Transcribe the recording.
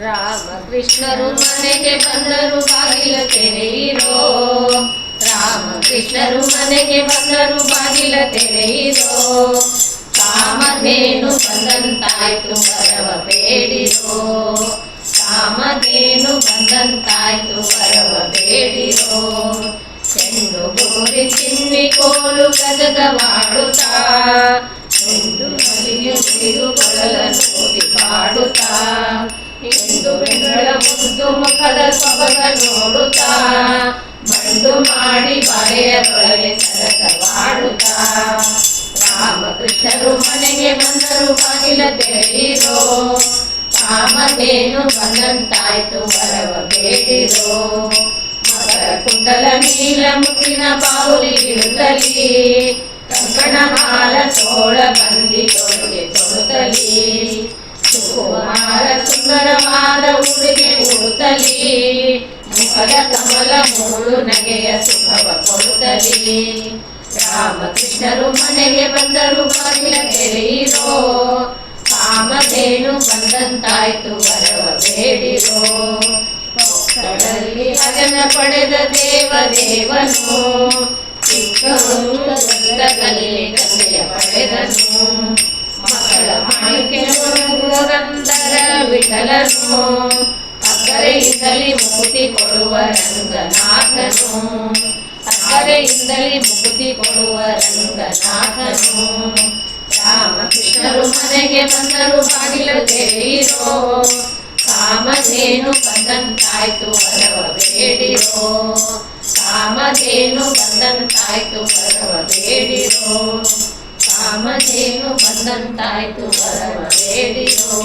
ರಾಮಕೃಷ್ಣರು ಮನೆಗೆ ಬಂದರು, ಬಾಗಿಲ ತೆರೆಯಿರೋ. ರಾಮಕೃಷ್ಣರು ಮನೆಗೆ ಬಂದರು, ಬಾಗಿಲ ತೆರೆಯಿರೋ. ಕಾಮಧೇನು ಬಂದಂತಾಯ್ತು, ವರವ ಬೇಡಿರೋ. ಕಾಮಧೇನು ಬಂದಂತಾಯ್ತು, ವರವ ಬೇಡಿರೋ. ಚೆಂಡು ಗೋರಿ ಚಿನ್ನಿ ಕೋಲು ಗಜಗವಾಡುತ್ತಾ ಚೆಂಡು ಮಲಿಯು ಮುರಿದು ಕೊಳಲ ನೋಡಿ ಕಾಡುತ್ತಾ ಮುದ್ದು ಮುಖದ ಸೊಬಗ ನೋಡುತ್ತ ಬಂಡು ಮಾಡಿ ಬಳೆಯದೊಳಗೆ ಸರಸವಾಡುತ್ತ ರಾಮಕೃಷ್ಣರು ಮನೆಗೆ ಬಂದರು ಬಾಗಿಲ ತೆರೆಯಿರೋ ಕಾಮಧೇನು ಬಂದಂತಾಯ್ತು ವರವ ಬೇಡಿರೋ. ಮಕರ ಕುಂಡಲ ನೀಲ ಮುತ್ತಿನ ಬಾವುಲಿ ಇಳುತ್ತಲಿ ಕಂಕಣ ಮಾಲ ತೋಳ ಬಂದಿ ತೊಡುಗೆ ತೊಡುತ್ತಲಿ ಉಡುತ್ತಲಿ ಮುಖದ ಕಮಲ ಮೂಳು ನಗೆಯ ಸುಖವ ಕೊಡುತ್ತಲಿ. ರಾಮಕೃಷ್ಣರು ಮನೆಗೆ ಬಂದರು, ಬಾಗಿಲ ತೆರೆಯಿರೋ ಕಾಮಧೇನು ಬಂದಂತಾಯ್ತು, ವರವ ಬೇಡಿರೋ. ಅಗನ ಪಡೆದ ದೇವ ದೇವನು. ಚಿಕ್ಕವನು ದೊಡ್ಡದಲ್ಲಿ ತಂದೆಯ ಪಡೆದನು. ಮಕ್ಕಳ ಮಾಣಿಕೆ ಪುರಂದರ ವಿಠಲನು. ಅಕ್ಕರೆಯಿಂದಲೇ ಮುಕ್ತಿ ಕೊಡುವ ರಂಗನಾಥನು ಅಕ್ಕರೆಯಿಂದಲೇ ಮುಕ್ತಿ ಕೊಡುವ ರಂಗನಾಥನು ರಾಮಕೃಷ್ಣರು ಮನೆಗೆ ಬಂದರು ಬಾಗಿಲ ತೆರೆಯಿರೋ ಕಾಮಧೇನು ಬಂದಂತಾಯ್ತು ವರವ ಬೇಡಿರೋ ಕಾಮಧೇನು ಬಂದಂತಾಯ್ತು ವರವ ಬೇಡಿರೋ ಕಾಮಧೇನು ಬಂದಂತಾಯ್ತು ವರವ ಬೇಡಿರೋ